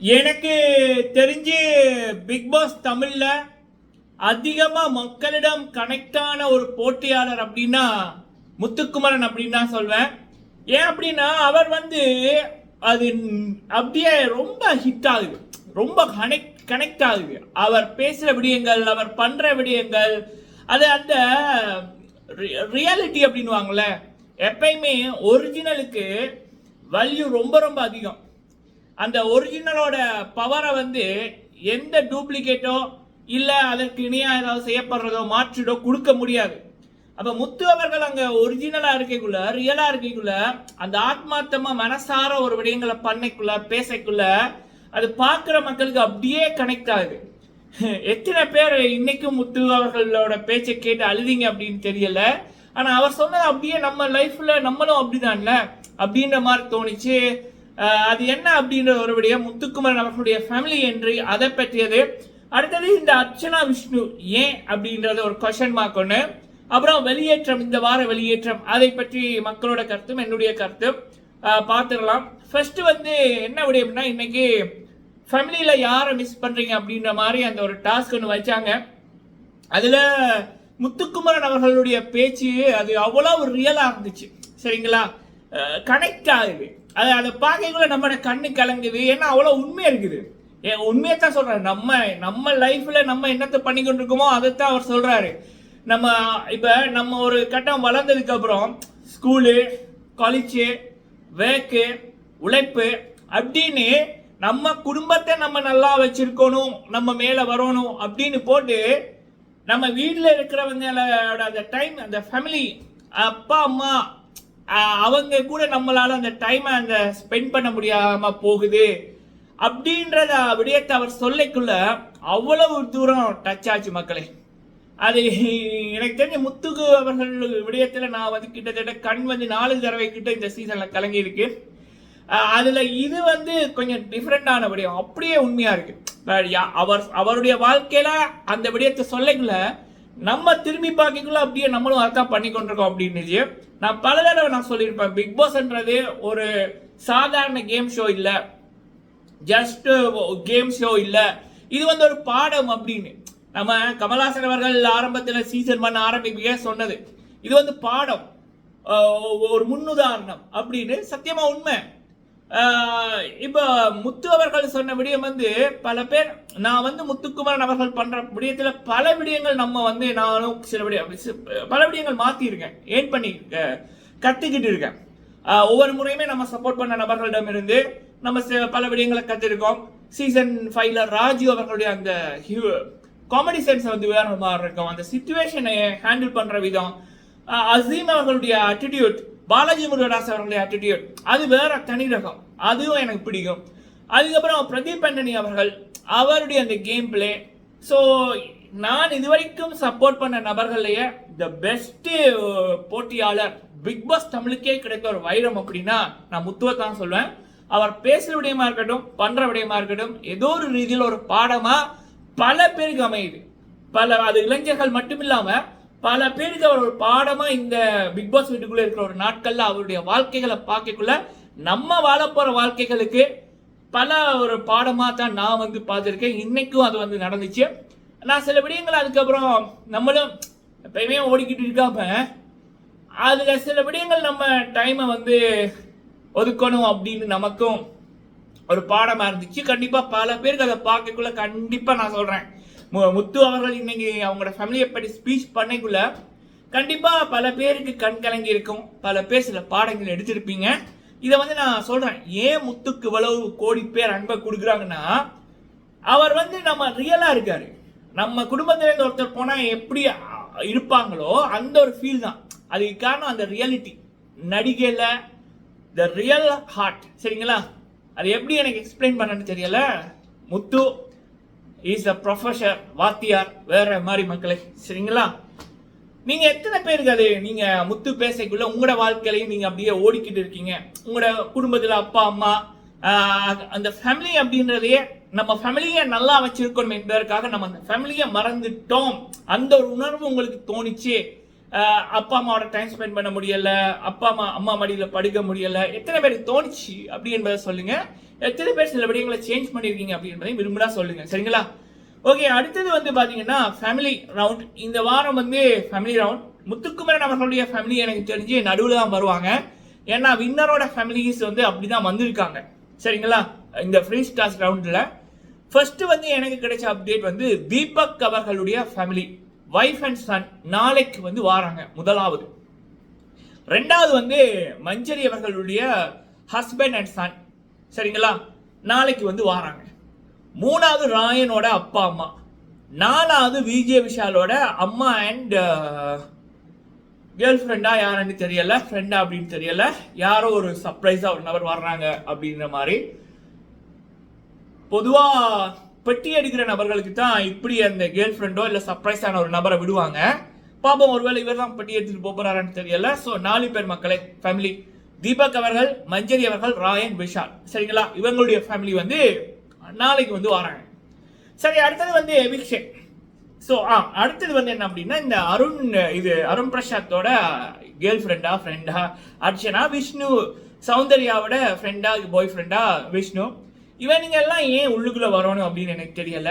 எனக்கு தெரிஞ்சு big pass அதிகமாக அதிகமா மக்களிடம் கனெக்டான ஒரு போட்டியாளர் அப்படின்னா முத்துக்குமரன் அப்படின்னு தான் சொல்வேன். ஏன் அப்படின்னா அவர் வந்து அது அப்படியே ரொம்ப ஹிட் ஆகுது. ரொம்ப கனெக்ட் கனெக்ட் ஆகுது. அவர் பேசுகிற விடயங்கள் அவர் பண்ணுற விடயங்கள் அது அந்த ரியாலிட்டி அப்படின்னுவாங்கல்ல எப்பயுமே ஒரிஜினலுக்கு வேல்யூ ரொம்ப ரொம்ப அதிகம். அந்த ஒரிஜினலோட பவரை வந்து எந்த டூப்ளிகேட்டோ இல்லை அதற்கு இணையாக ஏதாவது செய்யப்படுறதோ மாற்றிடோ கொடுக்க முடியாது. அப்போ முத்து அவர்கள் அங்கே ஒரிஜினலாக இருக்கைக்குள்ள ரியலாக இருக்கைக்குள்ள அந்த ஆத்மார்த்தமாக மனசார ஒரு விடயங்களை பண்ணைக்குள்ள பேசக்குள்ள அது பார்க்குற மக்களுக்கு அப்படியே கனெக்ட் ஆகுது. எத்தனை பேர் இன்னைக்கும் முத்து அவர்களோட பேச்சை கேட்டு அழுதிங்க அப்படின்னு தெரியல. ஆனால் அவர் சொன்னது அப்படியே நம்ம லைஃப்பில் நம்மளும் அப்படிதான்ல. அப்படின்ற மாதிரி தோணுச்சு. அது என்ன அப்படின்ற ஒரு விடயம் முத்துக்குமரன் அவர்களுடைய ஃபேமிலி என்ட்ரி அதை பற்றியது. அடுத்தது இந்த அர்ச்சனா விஷ்ணு ஏன் அப்படின்றத ஒரு கொஷன் மார்க் ஒன்று அப்புறம் வெளியேற்றம் இந்த வார வெளியேற்றம் அதை பற்றி மக்களோட கருத்தும் என்னுடைய கருத்தும் பார்த்துடலாம். ஃபர்ஸ்ட் வந்து என்ன விடயம்னா இன்னைக்கு ஃபேமிலியில் யாரை மிஸ் பண்ணுறீங்க அப்படின்ற மாதிரி அந்த ஒரு டாஸ்க் ஒன்று வச்சாங்க. அதில் முத்துக்குமரன் அவர்களுடைய பேச்சு அது அவ்வளோ ரியலாக இருந்துச்சு. சரிங்களா? கனெக்ட் ஆகுது. அது அதை பார்க்கக்குள்ள நம்மளோட கண்ணு கலங்குது. ஏன்னா அவ்வளோ உண்மையாக இருக்குது. ஏன் உண்மையை தான் சொல்கிறாரு நம்ம நம்ம லைஃப்பில் நம்ம என்னத்தை பண்ணி கொண்டிருக்கோமோ அதைத்தான் அவர் சொல்கிறாரு நம்ம இப்போ நம்ம ஒரு கட்டம் வளர்ந்ததுக்கப்புறம் ஸ்கூலு காலேஜு வேக்கு உழைப்பு அப்படின்னு நம்ம குடும்பத்தை நம்ம நல்லா வச்சிருக்கணும் நம்ம மேலே வரணும் அப்படின்னு போட்டு நம்ம வீட்டில் இருக்கிறவங்களோட அந்த டைம் அந்த ஃபேமிலி அப்பா அம்மா அவங்க கூட நம்மளால அந்த டைமை அந்த ஸ்பெண்ட் பண்ண முடியாம போகுது. அப்படின்றத விடயத்தை அவர் சொல்லிக்குள்ள அவ்வளவு தூரம் டச் ஆச்சு மக்களே. அது எனக்கு தெரிஞ்ச முத்துக்கு அவர்கள் விடயத்தில் நான் வந்து கிட்டத்தட்ட கண் வந்து நாலு தடவை கிட்ட இந்த சீசனில் கலங்கி இருக்கு. அதில் இது வந்து கொஞ்சம் டிஃப்ரெண்டான விடயம். அப்படியே உண்மையாக இருக்கு. அவர் அவருடைய வாழ்க்கையில் அந்த விடயத்தை சொல்லக்குள்ள நம்ம திரும்பி பார்க்கக்குள்ள அப்படியே நம்மளும் அதான் பண்ணி கொண்டிருக்கோம் அப்படின்னு நான் பல தடவை நான் சொல்லியிருப்பேன். பிக் பாஸ்ன்றது ஒரு சாதாரண கேம் ஷோ இல்லை. ஜஸ்ட் கேம் ஷோ இல்லை. இது வந்து ஒரு பாடம் அப்படின்னு. நம்ம கமல்ஹாசன் அவர்கள் ஆரம்பத்தில் சீசன் பண்ண ஆரம்பிக்க சொன்னது. இது வந்து பாடம். ஒரு முன்னுதாரணம் அப்படின்னு சத்தியமாக உண்மை. இப்போ முத்து அவர்கள் சொன்ன விடயம் வந்து பல பேர் நான் வந்து முத்துக்குமரன் அவர்கள் பண்ற விடயத்துல பல விடயங்கள் நம்ம வந்து நானும் சில விடிய பல விடயங்கள் மாத்திருக்கேன் ஏன் பண்ணி அஹ், கத்துக்கிட்டு இருக்கேன். ஒவ்வொரு முறையுமே நம்ம சப்போர்ட் பண்ண நபர்களிடம் இருந்து நம்ம சில- பல விடயங்களை கத்திருக்கோம். சீசன் ஃபைவ்ல ராஜு அவர்களுடைய அந்த காமெடி சென்ஸ் வந்து வேற மாதிரி இருக்கும். அந்த சுச்சுவேஷனை ஹேண்டில் பண்ற விதம் அசீம் அவர்களுடைய அட்டிடியூட் பாலாஜி முருகதாஸ் அவர்களுடைய ஆட்டிடியூட் அது வேற தனி ரகம் அதுவும் எனக்கு பிடிக்கும். அதுக்கப்புறம் பிரதீப் அண்டனி அவர்கள் அவருடைய அந்த கேம் பிளே ஸோ நான் இதுவரைக்கும் சப்போர்ட் பண்ண நபர்களையே த பெஸ்ட் போட்டியாளர் பிக் பாஸ் தமிழுக்கே கிடைத்த ஒரு வைரம் அப்படின்னா நான் முத்துவை தான் சொல்வேன். அவர் பேசுற விடயமா இருக்கட்டும் பண்ற விடயமா இருக்கட்டும் ஏதோ ஒரு ரீதியில் ஒரு பாடமா பல பேருக்கு அமையுது. பல அது இளைஞர்கள் மட்டும் இல்லாமல் பல பேருக்கு அவர் ஒரு பாடமா இந்த பிக் பாஸ் வீட்டுக்குள்ள இருக்கிற ஒரு நாட்கள்ல அவருடைய வாழ்க்கைகளை பார்க்கக்குள்ள நம்ம வாழ போற வாழ்க்கைகளுக்கு பல ஒரு பாடமா தான் நான் வந்து பார்த்துருக்கேன். இன்னைக்கும் அது வந்து நடந்துச்சு. நான் சில விடயங்கள் அதுக்கப்புறம் நம்மளும் எப்பயுமே ஓடிக்கிட்டு இருக்காம அதுல சில விடயங்கள் நம்ம டைமை வந்து ஒதுக்கணும் அப்படின்னு நமக்கும் ஒரு பாடமா இருந்துச்சு. கண்டிப்பா பல பேருக்கு அதை பார்க்கக்குள்ள கண்டிப்பா நான் சொல்றேன். முத்து அவர்கள் இன்னைக்கு அவங்களோட ஃபேமிலியை பற்றி ஸ்பீச் பண்ணிக்குள்ள கண்டிப்பாக பல பேருக்கு கண் கலங்கி இருக்கும். பல பேர் சில பாடங்கள் எடுத்திருப்பீங்க. இதை வந்து நான் சொல்கிறேன் ஏன் முத்துக்கு இவ்வளவு கோடி பேர் அன்பை கொடுக்குறாங்கன்னா அவர் வந்து நம்ம ரியலாக இருக்கார். நம்ம குடும்பத்திலேருந்து ஒருத்தர் போனால் எப்படி இருப்பாங்களோ அந்த ஒரு ஃபீல் தான். அதுக்கு காரணம் அந்த ரியாலிட்டி நடிகையில் த ரியல் ஹார்ட் சரிங்களா? அது எப்படி எனக்கு எக்ஸ்பிளைன் பண்ணணும்னு தெரியல? முத்து இஸ் அ ப்ரொஃபஷர் வாத்தியார் வேற மாதிரி மக்களே. சரிங்களா? நீங்கள் எத்தனை பேருக்கு அது நீங்கள் முத்து பேசக்குள்ள உங்களோட வாழ்க்கையிலையும் நீங்கள் அப்படியே ஓடிக்கிட்டு இருக்கீங்க? உங்களோட குடும்பத்தில் அப்பா அம்மா அந்த ஃபேமிலி அப்படின்றதையே நம்ம ஃபேமிலியை நல்லா வச்சிருக்கணும் என்பதற்காக நம்ம அந்த ஃபேமிலியை மறந்துட்டோம். அந்த ஒரு உணர்வு உங்களுக்கு தோணிச்சு. அப்பா அம்மாவோட டைம் ஸ்பெண்ட் பண்ண முடியல அப்பா அம்மா அம்மா மடியில் படுக்க முடியல எத்தனை பேர் தோணுச்சு அப்படி என்பதை சொல்லுங்க. எத்தனை பேர் சில விடயங்களை சேஞ்ச் பண்ணியிருக்கீங்க அப்படி என்பதை விரும்பினா சொல்லுங்க. சரிங்களா? ஓகே அடுத்தது வந்து பாத்தீங்கன்னா ஃபேமிலி ரவுண்ட் இந்த வாரம் வந்து ஃபேமிலி ரவுண்ட் முத்துக்குமரன் அவர்களுடைய ஃபேமிலி எனக்கு தெரிஞ்சு நடுவில் தான் வருவாங்க. ஏன்னா வின்னரோட ஃபேமிலிஸ் வந்து அப்படிதான் வந்திருக்காங்க. சரிங்களா? இந்த ஃப்ரீ ஸ்டார்ஸ் ரவுண்டில் ஃபர்ஸ்ட் வந்து எனக்கு கிடைச்ச அப்டேட் வந்து தீபக் அவர்களுடைய ஃபேமிலி வைஃப் அண்ட் சன் நாளைக்கு வந்து வாராங்க முதலாவது. ரெண்டாவது வந்து மஞ்சரி அவர்களுடைய ஹஸ்பண்ட் அண்ட் சன் சரிங்களா? நாளைக்கு வந்து வாராங்க. மூணாவது ராயனோட அப்பா அம்மா. நாலாவது விஜய் விஷாலோட அம்மா அண்ட் கேர்ள் ஃப்ரெண்டா யாருன்னு தெரியல ஃப்ரெண்டா அப்படின்னு தெரியல. யாரோ ஒரு சர்ப்ரைஸா ஒரு நபர் வர்றாங்க அப்படின்ற மாதிரி. பொதுவாக பெட்டி எடுக்கிற நபர்களுக்கு தான் இப்படி அந்த கேர்ள் ஃப்ரெண்டோ இல்லை சர்ப்ரைஸான ஒரு நபரை விடுவாங்க. பாப்போம் ஒருவேளை இவர் தான் பெட்டி எடுத்துட்டு போப் தெரியல. ஸோ நாலு பேர் மக்களே ஃபேமிலி தீபக் அவர்கள் மஞ்சரி அவர்கள் ராயன் விஷால். சரிங்களா? இவங்களுடைய ஃபேமிலி வந்து நாளைக்கு வந்து வராங்க. சரி அடுத்தது வந்து அபிஷேக் ஸோ ஆ அடுத்தது வந்து என்ன அப்படின்னா இந்த அருண் இது அருண் பிரசாத்தோட கேர்ள் ஃப்ரெண்டா ஃப்ரெண்டா அர்ச்சனா விஷ்ணு சௌந்தர்யாவோட ஃப்ரெண்டா பாய் ஃப்ரெண்டா விஷ்ணு. இவனுங்க எல்லாம் ஏன் உள்ளுக்குள்ளே வரணும் அப்படின்னு எனக்கு தெரியல.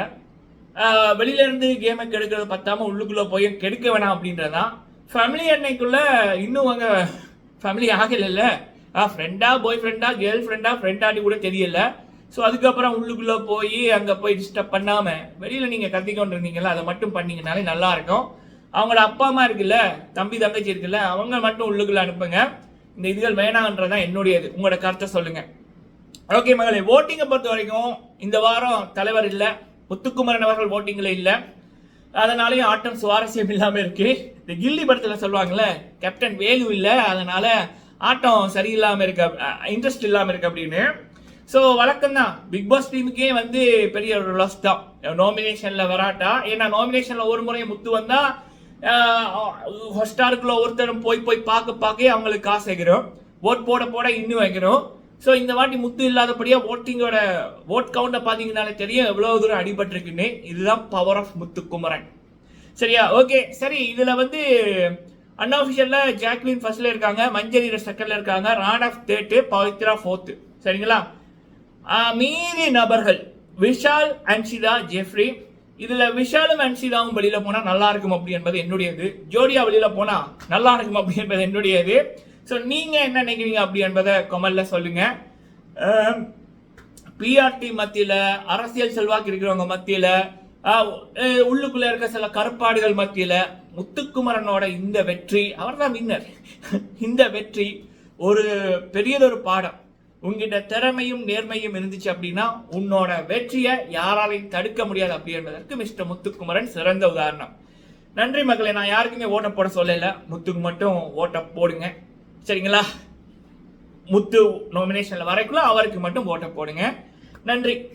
வெளியிலேருந்து கேமை கெடுக்கிறது பத்தாம உள்ளுக்குள்ளே போய் கெடுக்க வேணாம் அப்படின்றதான் ஃபேமிலி அன்னைக்குள்ளே இன்னும் அவங்க ஃபேமிலி ஆகலைல்ல. ஃப்ரெண்டா பாய் ஃப்ரெண்டா கேர்ள் ஃப்ரெண்டா ஃப்ரெண்டாட்டி கூட தெரியல. ஸோ அதுக்கப்புறம் உள்ளுக்குள்ளே போய் அங்கே போய் டிஸ்டர்ப் பண்ணாமல் வெளியில் நீங்கள் கத்திக்கொண்டு இருந்தீங்கல்ல அதை மட்டும் பண்ணிங்கனாலே நல்லாயிருக்கும் அவங்களோட அப்பா அம்மா இருக்குல்ல தம்பி தங்கச்சி இருக்குல்ல அவங்க மட்டும் உள்ளுக்குள்ளே அனுப்புங்க. இந்த இதுகள் வேணான்றதான் என்னுடையது. உங்களோட கருத்தை சொல்லுங்கள் ஓகே மகளே ஓட்டிங்கை பொறுத்த வரைக்கும் இந்த வாரம் தலைவர் இல்லை முத்துக்குமரன் அவர்கள் ஓட்டிங்கில் இல்லை. அதனாலேயும் ஆட்டம் சுவாரஸ்யம் இல்லாமல் இருக்கு. இந்த கில்லி படத்தில் சொல்லுவாங்கல்ல கேப்டன் வேலு இல்லை அதனால ஆட்டம் சரியில்லாமல் இருக்கு இன்ட்ரெஸ்ட் இல்லாமல் இருக்கு அப்படின்னு. ஸோ வழக்கம் தான் பிக் பாஸ் டீமுக்கே வந்து பெரிய ஒரு லாஸ் தான். நாமினேஷனில் வராட்டா? ஏன்னா நாமினேஷனில் ஒரு முறை முத்து வந்தால் ஹொஸ்டாருக்குள்ள ஒருத்தரும் போய் போய் பார்க்க பார்க்க அவங்களுக்கு காசு வைக்கிறோம் ஓட் போட போட இன்னும் வைக்கிறோம் ஸோ இந்த வாட்டி முத்து இல்லாதபடியா ஓட்டிங்கோட ஓட் கவுண்டை பார்த்தீங்கனாலே தெரியும். எவ்வளோ தூரம் அடிபட்டிருக்குன்னு. இதுதான் பவர் ஆஃப் முத்துக்குமரன் சரியா? ஓகே சரி இதில் வந்து அன்அஃபிஷியல்ல ஜாக்லின் ஃபர்ஸ்ட்ல இருக்காங்க. மஞ்சரி செகண்டில் இருக்காங்க. ராணா தேர்ட்டு பவித்ரா ஃபோர்த்து சரிங்களா? ஆஹ் மீதி நபர்கள் விஷால் அன்ஷிதா ஜெஃப்ரி. இதில் விஷாலும் அன்ஷிதாவும் வெளியில் போனால் நல்லா இருக்கும் அப்படி என்பது என்னுடையது. ஜோடியா வெளியில் போனால் நல்லா இருக்கும் அப்படி என்பது என்னுடையது. ஸோ நீங்கள் என்ன நினைக்கிறீங்க அப்படி என்பதை கமெண்ட்ல சொல்லுங்கள் பிஆர்டி மத்தியில் அரசியல் செல்வாக்கு இருக்கிறவங்க மத்தியில் உள்ளுக்குள்ளே இருக்க சில கருப்பாடுகள் மத்தியில் முத்துக்குமரனோட இந்த வெற்றி அவர்தான் வின்னர் இந்த வெற்றி ஒரு பெரியதொரு பாடம். உங்ககிட்ட திறமையும் நேர்மையும் இருந்துச்சு அப்படின்னா உன்னோட வெற்றியை யாராலையும் தடுக்க முடியாது அப்படி என்பதற்கு மிஸ்டர் முத்துக்குமரன் சிறந்த உதாரணம். நன்றி மக்களே நான் யாருக்குமே ஓட்ட போட சொல்லலை. முத்துக்கு மட்டும் ஓட்ட போடுங்க. சரிங்களா? முத்து நாமினேஷனில் வரைக்குள்ள அவருக்கு மட்டும் ஓட்டை போடுங்க. நன்றி.